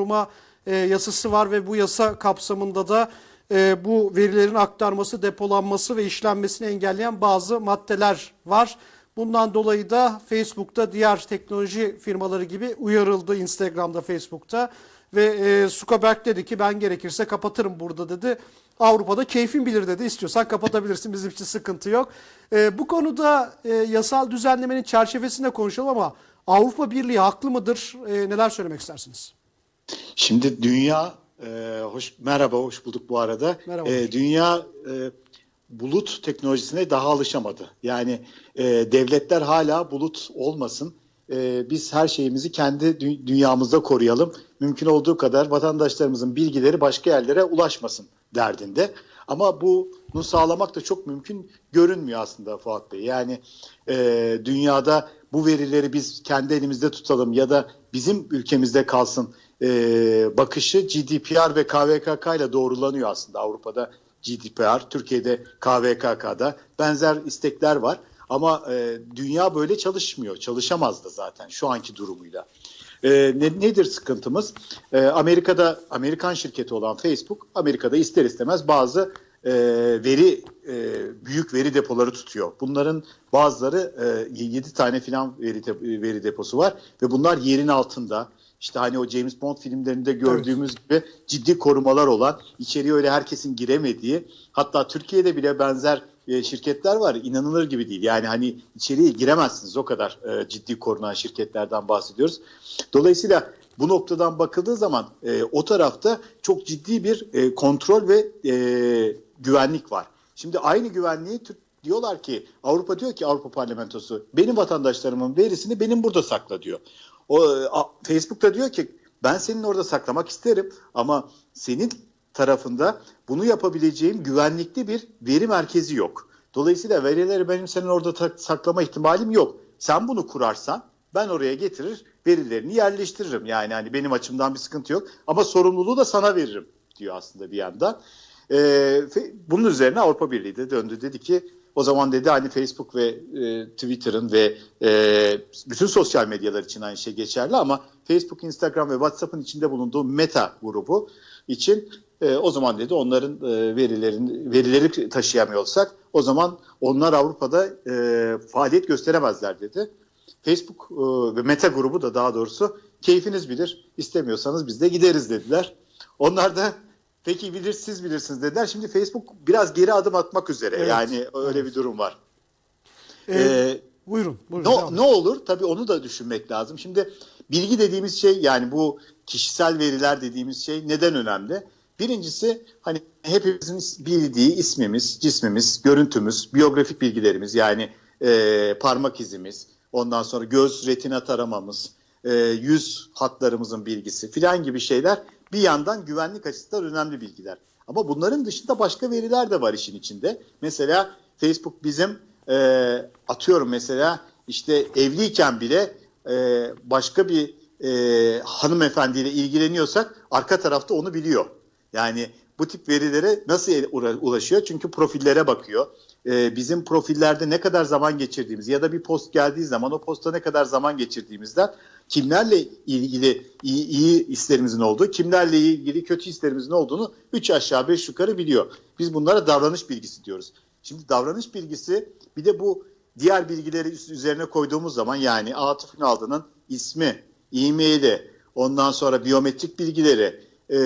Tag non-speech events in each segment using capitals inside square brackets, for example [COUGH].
koruma e, yasası var ve bu yasa kapsamında da e, bu verilerin aktarması, depolanması ve işlenmesini engelleyen bazı maddeler var. Bundan dolayı da Facebook'ta diğer teknoloji firmaları gibi uyarıldı Instagram'da, Facebook'ta. Ve e, Zuckerberg dedi ki ben gerekirse kapatırım burada dedi. Avrupa'da keyfin bilir dedi. İstiyorsan kapatabilirsin bizim için sıkıntı yok. E, bu konuda e, yasal düzenlemenin çerçevesinde konuşalım ama Avrupa Birliği haklı mıdır? E, neler söylemek istersiniz? Şimdi dünya e, hoş merhaba hoş bulduk bu arada. Merhaba. E, dünya e, bulut teknolojisine daha alışamadı. Yani e, devletler hala bulut olmasın. E, biz her şeyimizi kendi dü- dünyamızda koruyalım. Mümkün olduğu kadar vatandaşlarımızın bilgileri başka yerlere ulaşmasın derdinde. Ama bunu sağlamak da çok mümkün görünmüyor aslında Fuat Bey. Yani e, dünyada bu verileri biz kendi elimizde tutalım ya da bizim ülkemizde kalsın e, bakışı GDPR ve KVKK ile doğrulanıyor aslında Avrupa'da GDPR, Türkiye'de KVKK'da benzer istekler var. Ama e, dünya böyle çalışmıyor, çalışamaz da zaten şu anki durumuyla. E, ne, nedir sıkıntımız? E, Amerika'da Amerikan şirketi olan Facebook, Amerika'da ister istemez bazı e, veri e, büyük veri depoları tutuyor. Bunların bazıları e, 7 tane filan veri, veri deposu var ve bunlar yerin altında. İşte hani o James Bond filmlerinde gördüğümüz gibi ciddi korumalar olan, içeriye öyle herkesin giremediği, hatta Türkiye'de bile benzer e, şirketler var. İnanılır gibi değil. Yani hani içeriye giremezsiniz o kadar e, ciddi korunan şirketlerden bahsediyoruz. Dolayısıyla bu noktadan bakıldığı zaman e, o tarafta çok ciddi bir e, kontrol ve e, güvenlik var. Şimdi aynı güvenliği Türk diyorlar ki Avrupa diyor ki Avrupa Parlamentosu benim vatandaşlarımın verisini benim burada sakla diyor. O e, a- Facebook da diyor ki ben senin orada saklamak isterim ama senin tarafında bunu yapabileceğim güvenlikli bir veri merkezi yok. Dolayısıyla verileri benim senin orada saklama ihtimalim yok. Sen bunu kurarsan ben oraya getirir verilerini yerleştiririm. Yani hani benim açımdan bir sıkıntı yok ama sorumluluğu da sana veririm diyor aslında bir yandan. Ee, bunun üzerine Avrupa Birliği de döndü dedi ki o zaman dedi hani Facebook ve e, Twitter'ın ve e, bütün sosyal medyalar için aynı şey geçerli ama Facebook, Instagram ve WhatsApp'ın içinde bulunduğu Meta grubu için e, o zaman dedi onların e, verilerin verileri taşıyamıyorsak o zaman onlar Avrupa'da e, faaliyet gösteremezler dedi. Facebook e, ve Meta grubu da daha doğrusu keyfiniz bilir istemiyorsanız biz de gideriz dediler. Onlar da peki bilir siz bilirsiniz dediler. Şimdi Facebook biraz geri adım atmak üzere Evet, yani öyle evet. bir durum var. E, Ee, buyurun. buyurun ne, ne olur? Tabii onu da düşünmek lazım. Şimdi bilgi dediğimiz şey yani bu kişisel veriler dediğimiz şey neden önemli? Birincisi hani hepimizin bildiği ismimiz, cismimiz, görüntümüz, biyografik bilgilerimiz yani e, parmak izimiz, ondan sonra göz retina taramamız, e, yüz hatlarımızın bilgisi filan gibi şeyler bir yandan güvenlik açısından önemli bilgiler. Ama bunların dışında başka veriler de var işin içinde. Mesela Facebook bizim e, atıyorum mesela işte evliyken bile e, başka bir e, hanımefendiyle ilgileniyorsak arka tarafta onu biliyor. Yani bu tip verilere nasıl ulaşıyor? Çünkü profillere bakıyor. E, bizim profillerde ne kadar zaman geçirdiğimiz ya da bir post geldiği zaman o posta ne kadar zaman geçirdiğimizden kimlerle ilgili iyi, iyi hislerimizin olduğu, kimlerle ilgili kötü hislerimizin olduğunu 3 aşağı 5 yukarı biliyor. Biz bunlara davranış bilgisi diyoruz. Şimdi davranış bilgisi bir de bu diğer bilgileri üzerine koyduğumuz zaman yani Atıf Ünaldı'nın ismi, e-maili, ondan sonra biyometrik bilgileri, e,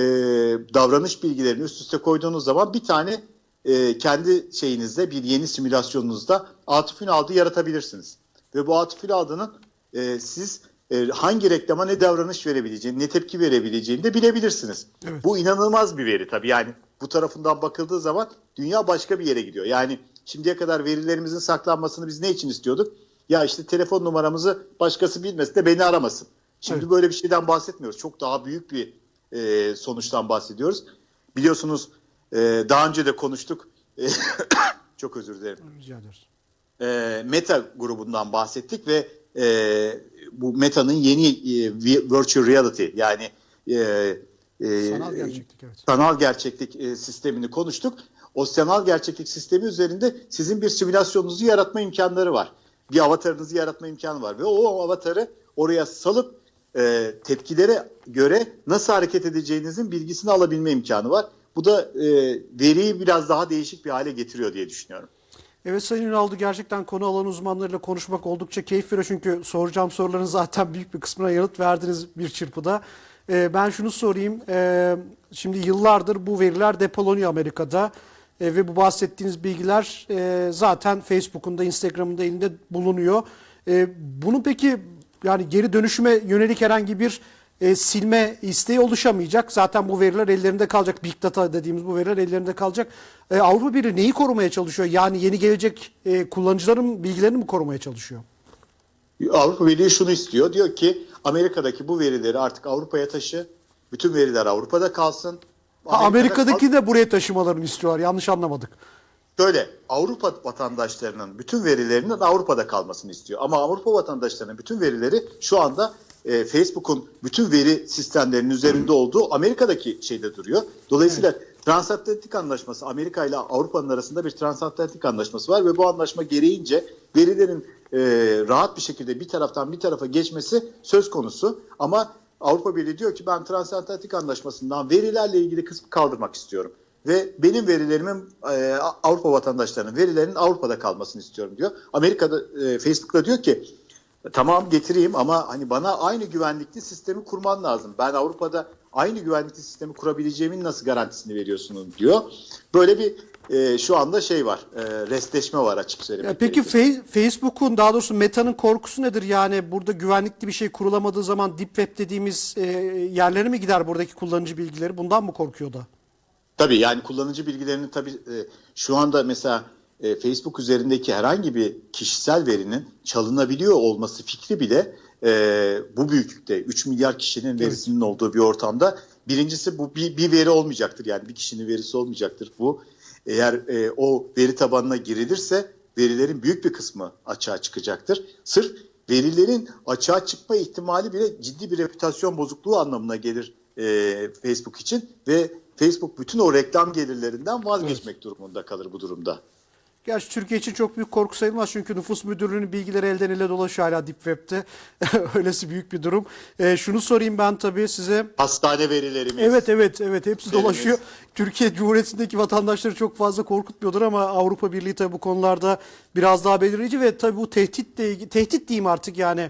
davranış bilgilerini üst üste koyduğunuz zaman bir tane e, kendi şeyinizde bir yeni simülasyonunuzda Atıf Ünaldı yaratabilirsiniz. Ve bu Atıf Ünaldı'nın e, siz e, hangi reklama ne davranış verebileceğini, ne tepki verebileceğini de bilebilirsiniz. Evet. Bu inanılmaz bir veri tabii yani bu tarafından bakıldığı zaman dünya başka bir yere gidiyor. Yani şimdiye kadar verilerimizin saklanmasını biz ne için istiyorduk? Ya işte telefon numaramızı başkası bilmesin de beni aramasın. Şimdi Evet. böyle bir şeyden bahsetmiyoruz. Çok daha büyük bir e, sonuçtan bahsediyoruz. Biliyorsunuz e, daha önce de konuştuk. E, [COUGHS] çok özür dilerim Rica ederiz. e, Meta grubundan bahsettik ve e, bu Meta'nın yeni e, vi- virtual reality yani e, e, Sanal gerçeklik evet. sanal gerçeklik e, sistemini konuştuk. O sanal gerçeklik sistemi üzerinde sizin bir simülasyonunuzu yaratma imkanları var. Bir avatarınızı yaratma imkanı var ve o avatarı oraya salıp e, tepkilere göre nasıl hareket edeceğinizin bilgisini alabilme imkanı var. Bu da e, veriyi biraz daha değişik bir hale getiriyor diye düşünüyorum. Evet Sayın Ünaldı gerçekten konu alan uzmanlarıyla konuşmak oldukça keyif veriyor. Çünkü soracağım soruların zaten büyük bir kısmına yanıt verdiniz bir çırpıda. Ee, ben şunu sorayım. Ee, şimdi yıllardır bu veriler depolanıyor Amerika'da. Ee, ve bu bahsettiğiniz bilgiler e, zaten Facebook'un da Instagram'ın da elinde bulunuyor. Ee, bunun peki yani geri dönüşüme yönelik herhangi bir e, silme isteği oluşamayacak. Zaten bu veriler ellerinde kalacak. Big data dediğimiz bu veriler ellerinde kalacak. E, Avrupa Birliği neyi korumaya çalışıyor? Yani yeni gelecek e, kullanıcıların bilgilerini mi korumaya çalışıyor? Avrupa Birliği şunu istiyor. Diyor ki Amerika'daki bu verileri artık Avrupa'ya taşı. Bütün veriler Avrupa'da kalsın. Ha, Amerika'da- Amerika'daki de buraya taşımalarını istiyorlar. Yanlış anlamadık. Şöyle Avrupa vatandaşlarının bütün verilerinin Avrupa'da kalmasını istiyor. Ama Avrupa vatandaşlarının bütün verileri şu anda e, Facebook'un bütün veri sistemlerinin üzerinde olduğu Amerika'daki şeyde duruyor. Dolayısıyla transatlantik anlaşması Amerika ile Avrupa'nın arasında bir transatlantik anlaşması var ve bu anlaşma gereğince verilerin e, rahat bir şekilde bir taraftan bir tarafa geçmesi söz konusu. Ama Avrupa Birliği diyor ki ben transatlantik anlaşmasından verilerle ilgili kısmı kaldırmak istiyorum ve benim verilerimin e, Avrupa vatandaşlarının verilerinin Avrupa'da kalmasını istiyorum diyor. Amerika'da e, Facebook'ta diyor ki tamam getireyim ama hani bana aynı güvenlikli sistemi kurman lazım. Ben Avrupa'da aynı güvenlikli sistemi kurabileceğimin nasıl garantisini veriyorsunuz diyor. Böyle bir e, şu anda şey var, e, restleşme var açık söylemek peki Facebook'un daha doğrusu Meta'nın korkusu nedir? Yani burada güvenlikli bir şey kurulamadığı zaman deep web dediğimiz e, yerlere mi gider buradaki kullanıcı bilgileri? Bundan mı korkuyor da? Tabii yani kullanıcı bilgilerinin tabii e, şu anda mesela e, Facebook üzerindeki herhangi bir kişisel verinin çalınabiliyor olması fikri bile e, bu büyüklükte 3 milyar kişinin verisinin olduğu bir ortamda birincisi bu bir, bir veri olmayacaktır yani bir kişinin verisi olmayacaktır bu. Eğer e, o veri tabanına girilirse verilerin büyük bir kısmı açığa çıkacaktır. Sırf verilerin açığa çıkma ihtimali bile ciddi bir reputasyon bozukluğu anlamına gelir e, Facebook için ve Facebook bütün o reklam gelirlerinden vazgeçmek durumunda kalır bu durumda. Gerçi Türkiye için çok büyük korku sayılmaz çünkü nüfus müdürlüğünün bilgileri elden ele dolaşıyor hala Deep Web'te. [LAUGHS] Öylesi büyük bir durum. E, şunu sorayım ben tabii size. Hastane verilerimiz. Evet evet evet hepsi Verimiz. dolaşıyor. Türkiye Cumhuriyeti'ndeki vatandaşları çok fazla korkutmuyordur ama Avrupa Birliği tabii bu konularda biraz daha belirleyici ve tabii bu tehditle ilgili tehdit diyeyim artık yani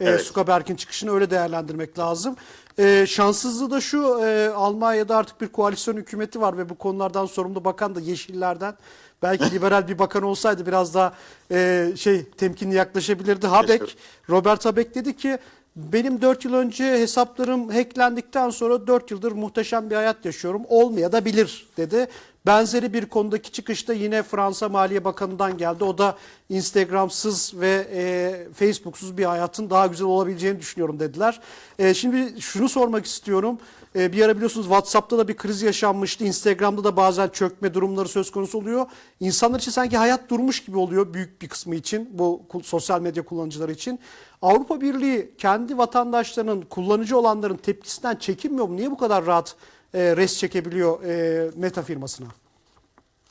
e, Evet. Zuckerberg'in çıkışını öyle değerlendirmek lazım. E, şanssızlığı da şu e, Almanya'da artık bir koalisyon hükümeti var ve bu konulardan sorumlu bakan da Yeşillerden. Belki liberal bir bakan olsaydı biraz daha e, şey temkinli yaklaşabilirdi. Habeck, Robert Habeck dedi ki benim 4 yıl önce hesaplarım hacklendikten sonra 4 yıldır muhteşem bir hayat yaşıyorum. Olmaya da bilir dedi. Benzeri bir konudaki çıkışta yine Fransa Maliye Bakanı'ndan geldi. O da Instagram'sız ve e, Facebook'suz bir hayatın daha güzel olabileceğini düşünüyorum dediler. E, şimdi şunu sormak istiyorum. E, bir ara biliyorsunuz WhatsApp'ta da bir kriz yaşanmıştı. Instagram'da da bazen çökme durumları söz konusu oluyor. İnsanlar için sanki hayat durmuş gibi oluyor büyük bir kısmı için bu sosyal medya kullanıcıları için. Avrupa Birliği kendi vatandaşlarının kullanıcı olanların tepkisinden çekinmiyor mu? Niye bu kadar rahat e, res çekebiliyor e, Meta firmasına?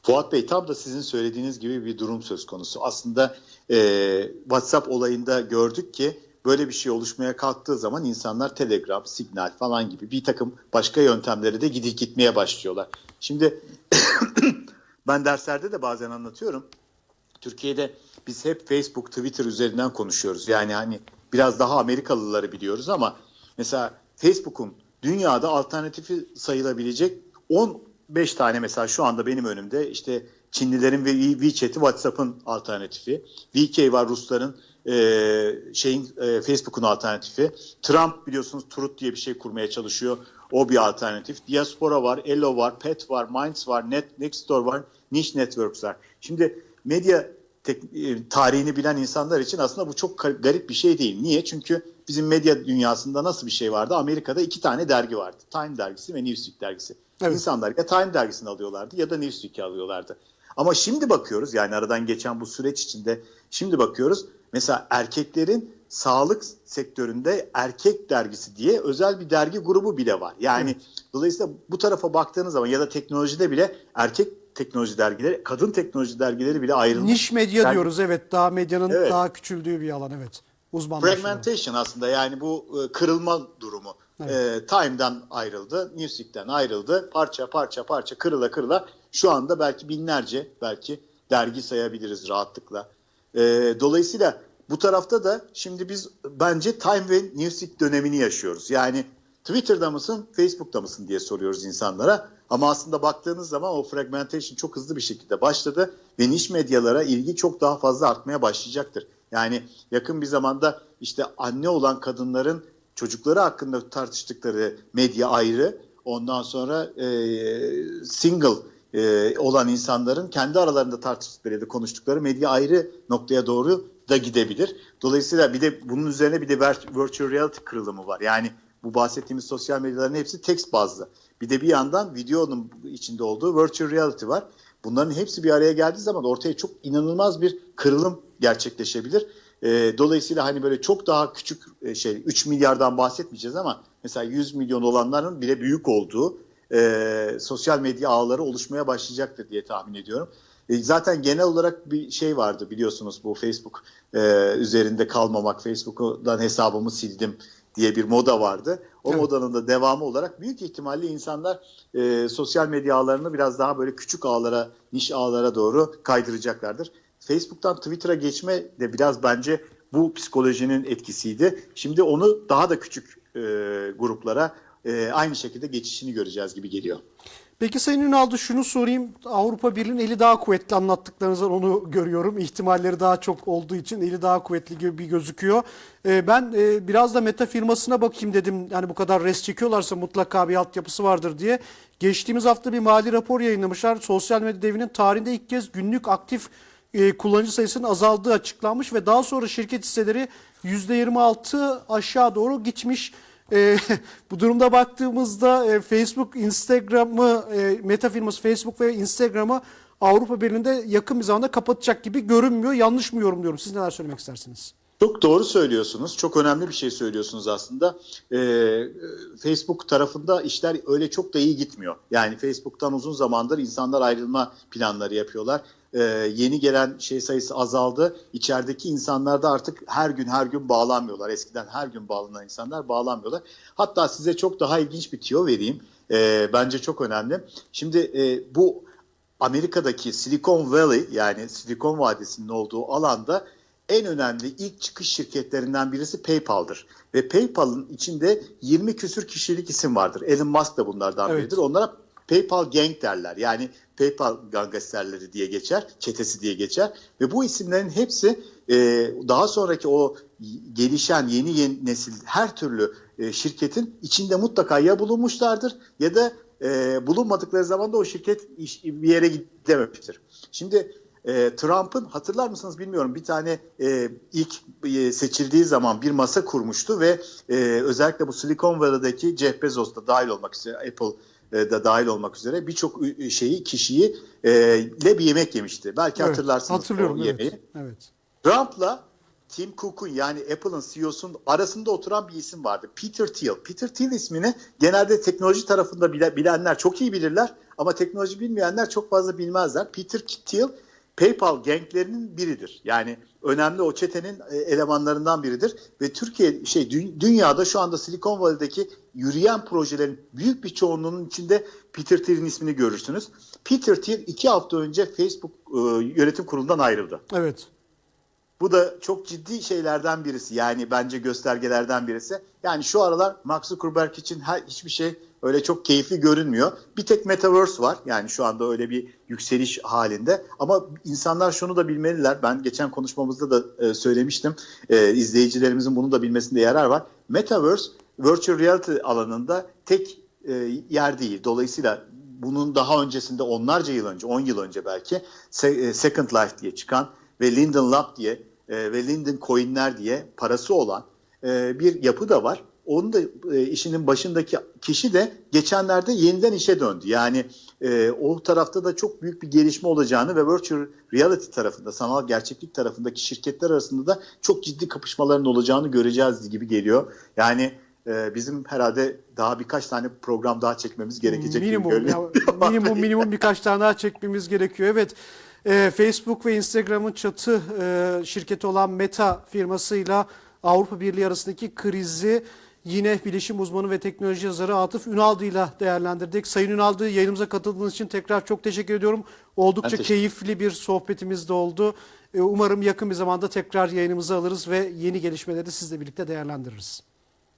Fuat Bey tam da sizin söylediğiniz gibi bir durum söz konusu. Aslında e, WhatsApp olayında gördük ki böyle bir şey oluşmaya kalktığı zaman insanlar Telegram, Signal falan gibi bir takım başka yöntemlere de gidip gitmeye başlıyorlar. Şimdi [COUGHS] ben derslerde de bazen anlatıyorum. Türkiye'de biz hep Facebook, Twitter üzerinden konuşuyoruz. Yani hani biraz daha Amerikalıları biliyoruz ama mesela Facebook'un dünyada alternatifi sayılabilecek 15 tane mesela şu anda benim önümde işte Çinlilerin ve WeChat'i WhatsApp'ın alternatifi. VK var Rusların e, şeyin e, Facebook'un alternatifi. Trump biliyorsunuz Truth diye bir şey kurmaya çalışıyor. O bir alternatif. Diaspora var, Elo var, Pet var, Minds var, Net, Nextdoor var, Niche Networks var. Şimdi medya tek, e, tarihini bilen insanlar için aslında bu çok garip bir şey değil. Niye? Çünkü bizim medya dünyasında nasıl bir şey vardı? Amerika'da iki tane dergi vardı. Time dergisi ve Newsweek dergisi. Evet. İnsanlar ya Time dergisini alıyorlardı ya da Newsweek'i alıyorlardı. Ama şimdi bakıyoruz yani aradan geçen bu süreç içinde şimdi bakıyoruz mesela erkeklerin sağlık sektöründe erkek dergisi diye özel bir dergi grubu bile var. Yani dolayısıyla bu tarafa baktığınız zaman ya da teknolojide bile erkek teknoloji dergileri, kadın teknoloji dergileri bile ayrılmış. Niş medya Yani- diyoruz evet daha medyanın Evet. daha küçüldüğü bir alan evet. uzmanlaştıralım. Fragmentation aslında yani bu e, kırılma durumu. E, Time'dan ayrıldı, Newsweek'ten ayrıldı. Parça parça parça kırıla kırıla şu anda belki binlerce belki dergi sayabiliriz rahatlıkla. E, dolayısıyla bu tarafta da şimdi biz bence Time ve Newsweek dönemini yaşıyoruz. Yani Twitter'da mısın, Facebook'ta mısın diye soruyoruz insanlara. Ama aslında baktığınız zaman o fragmentation çok hızlı bir şekilde başladı ve niş medyalara ilgi çok daha fazla artmaya başlayacaktır. Yani yakın bir zamanda işte anne olan kadınların çocukları hakkında tartıştıkları medya ayrı. Ondan sonra e, single e, olan insanların kendi aralarında tartıştıkları ya da konuştukları medya ayrı noktaya doğru da gidebilir. Dolayısıyla bir de bunun üzerine bir de vir- virtual reality kırılımı var. Yani bu bahsettiğimiz sosyal medyaların hepsi tekst bazlı. Bir de bir yandan videonun içinde olduğu virtual reality var. Bunların hepsi bir araya geldiği zaman ortaya çok inanılmaz bir kırılım gerçekleşebilir. E, dolayısıyla hani böyle çok daha küçük e, şey 3 milyardan bahsetmeyeceğiz ama mesela 100 milyon olanların bile büyük olduğu e, sosyal medya ağları oluşmaya başlayacaktır diye tahmin ediyorum. E, zaten genel olarak bir şey vardı biliyorsunuz bu Facebook e, üzerinde kalmamak, Facebook'dan hesabımı sildim diye bir moda vardı. O Evet. modanın da devamı olarak büyük ihtimalle insanlar e, sosyal medya ağlarını biraz daha böyle küçük ağlara, niş ağlara doğru kaydıracaklardır. Facebook'tan Twitter'a geçme de biraz bence bu psikolojinin etkisiydi. Şimdi onu daha da küçük e, gruplara e, aynı şekilde geçişini göreceğiz gibi geliyor. Peki Sayın Ünal'da şunu sorayım. Avrupa Birliği'nin eli daha kuvvetli anlattıklarınızdan onu görüyorum. İhtimalleri daha çok olduğu için eli daha kuvvetli gibi gözüküyor. Ee, ben e, biraz da meta firmasına bakayım dedim. Yani bu kadar res çekiyorlarsa mutlaka bir altyapısı vardır diye. Geçtiğimiz hafta bir mali rapor yayınlamışlar. Sosyal medya devinin tarihinde ilk kez günlük aktif e, kullanıcı sayısının azaldığı açıklanmış ve daha sonra şirket hisseleri %26 aşağı doğru gitmiş. E, [LAUGHS] bu durumda baktığımızda e, Facebook, Instagram'ı, e, meta firması Facebook ve Instagram'ı Avrupa Birliği'nde yakın bir zamanda kapatacak gibi görünmüyor. Yanlış mı yorumluyorum? Siz neler söylemek istersiniz? Çok doğru söylüyorsunuz. Çok önemli bir şey söylüyorsunuz aslında. Ee, Facebook tarafında işler öyle çok da iyi gitmiyor. Yani Facebook'tan uzun zamandır insanlar ayrılma planları yapıyorlar. Ee, yeni gelen şey sayısı azaldı. İçerideki insanlar da artık her gün her gün bağlanmıyorlar. Eskiden her gün bağlanan insanlar bağlanmıyorlar. Hatta size çok daha ilginç bir tüyo vereyim. Ee, bence çok önemli. Şimdi e, bu Amerika'daki Silicon Valley yani Silikon Vadisi'nin olduğu alanda en önemli ilk çıkış şirketlerinden birisi PayPal'dır. Ve PayPal'ın içinde 20 küsür kişilik isim vardır. Elon Musk da bunlardan Evet. biridir. Onlara PayPal Gang derler. Yani PayPal gangsterleri diye geçer, çetesi diye geçer. Ve bu isimlerin hepsi e, daha sonraki o gelişen yeni, yeni nesil her türlü e, şirketin içinde mutlaka ya bulunmuşlardır ya da e, bulunmadıkları zaman da o şirket iş, bir yere gidememiştir. Şimdi e, Trump'ın hatırlar mısınız bilmiyorum bir tane e, ilk e, seçildiği zaman bir masa kurmuştu ve e, özellikle bu Silicon Valley'deki Jeff Bezos da dahil olmak üzere Apple da dahil olmak üzere birçok şeyi kişiyi e, ile bir yemek yemişti. Belki Evet, hatırlarsınız Hatırlıyorum. o yemeği. Evet. evet. Trump'la Tim Cook'un yani Apple'ın CEO'sunun arasında oturan bir isim vardı. Peter Thiel. Peter Thiel ismini genelde teknoloji tarafında bile- bilenler çok iyi bilirler ama teknoloji bilmeyenler çok fazla bilmezler. Peter Thiel PayPal ganglerinin biridir. Yani önemli o çetenin e, elemanlarından biridir ve Türkiye şey dü- dünyada şu anda Silikon Valley'deki yürüyen projelerin büyük bir çoğunluğunun içinde Peter Thiel'in ismini görürsünüz. Peter Thiel iki hafta önce Facebook e, yönetim kurulundan ayrıldı. Evet. Bu da çok ciddi şeylerden birisi. Yani bence göstergelerden birisi. Yani şu aralar Mark Zuckerberg için her, hiçbir şey öyle çok keyifli görünmüyor. Bir tek Metaverse var. Yani şu anda öyle bir yükseliş halinde. Ama insanlar şunu da bilmeliler. Ben geçen konuşmamızda da e, söylemiştim. E, izleyicilerimizin bunu da bilmesinde yarar var. Metaverse virtual reality alanında tek e, yer değil. Dolayısıyla bunun daha öncesinde onlarca yıl önce, 10 yıl önce belki e, Second Life diye çıkan ve Linden Lab diye e, ve Linden Coin'ler diye parası olan e, bir yapı da var. Onun da e, işinin başındaki kişi de geçenlerde yeniden işe döndü. Yani e, o tarafta da çok büyük bir gelişme olacağını ve virtual reality tarafında, sanal gerçeklik tarafındaki şirketler arasında da çok ciddi kapışmaların olacağını göreceğiz gibi geliyor. Yani e, bizim herhalde daha birkaç tane program daha çekmemiz gerekecek gibi minimum, görünüyor. ya, minimum minimum birkaç tane daha çekmemiz gerekiyor. Evet. E, Facebook ve Instagram'ın çatı e, şirketi olan Meta firmasıyla Avrupa Birliği arasındaki krizi yine bilişim uzmanı ve teknoloji yazarı Atıf Ünaldı ile değerlendirdik. Sayın Ünaldı yayınımıza katıldığınız için tekrar çok teşekkür ediyorum. Oldukça teşekkür- keyifli bir sohbetimiz de oldu. E, Umarım yakın bir zamanda tekrar yayınımıza alırız ve yeni gelişmeleri sizle birlikte değerlendiririz.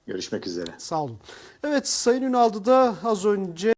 Görüşmek üzere. Sağ olun. Evet Sayın Ünaldı da az önce